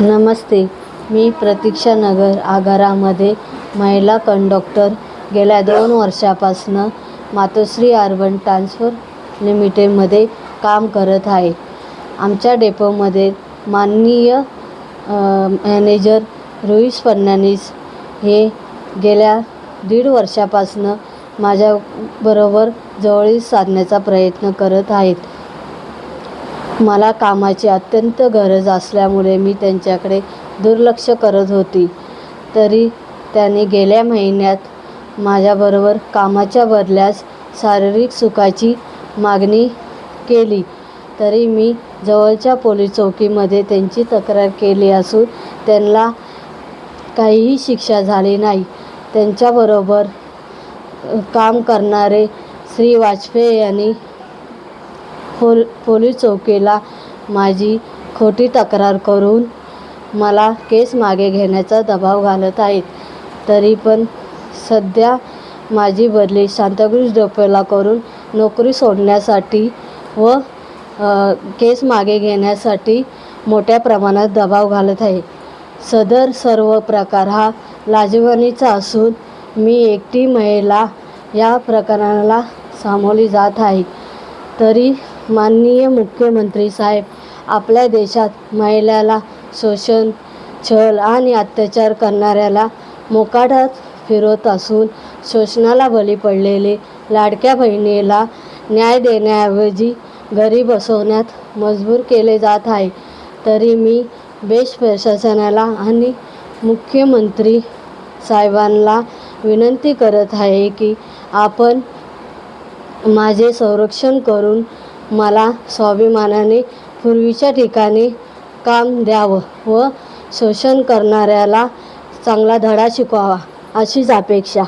नमस्ते. मी प्रतीक्षा नगर आगारामध्ये महिला कंडक्टर गेल्या दोन वर्षापासनं मातोश्री अर्बन ट्रान्सफर लिमिटेडमध्ये काम करत आहे. आमच्या डेपोमध्ये माननीय मॅनेजर रोहित फडणवीस हे गेल्या दीड वर्षापासनं माझ्याबरोबर जवळीक साधण्याचा प्रयत्न करत आहेत. मला कामाची अत्यंत गरज असल्यामुळे मी त्यांच्याकडे दुर्लक्ष करत होती. तरी त्यांनी गेल्या महिन्यात माझ्याबरोबर कामाच्या बदल्यास शारीरिक सुखाची मागणी केली. तरी मी जवळच्या पोलीस चौकीमध्ये त्यांची तक्रार केली असून त्यांना काहीही शिक्षा झाली नाही. त्यांच्याबरोबर काम करणारे श्री वाजपेयी यांनी पोल पोलीस चौकीला माझी खोटी तक्रार करून मला केस मागे घेण्याचा दबाव घालत आहेत. तरी पण सध्या माझी बदली सांताक्रूज डोपेला करून नोकरी सोडण्यासाठी व केस मागे घेण्यासाठी मोठ्या प्रमाणात दबाव घालत आहे. सदर सर्व प्रकार हा लाजिरवाणीचा असून मी एकटी महिला या प्रकरणाला सामोरी जात आहे. तरी माननीय मुख्यमंत्री साहेब आपल्या देशात महिलाला शोषण छळ आणि अत्याचार करणाऱ्याला मोकाटात फिरवत असून शोषणाला बळी पडलेले लाडक्या बहिणीला न्याय देण्याऐवजी घरी बसवण्यात मजबूर केले जात आहे. तरी मी बेस्ट प्रशासनाला आणि मुख्यमंत्री साहेबांना विनंती करत आहे की आपण माझे संरक्षण करून मला स्वाभिमानाने पूर्वीच्या ठिकाणी काम द्यावं व शोषण करणाऱ्याला चांगला धडा शिकवावा अशीच अपेक्षा.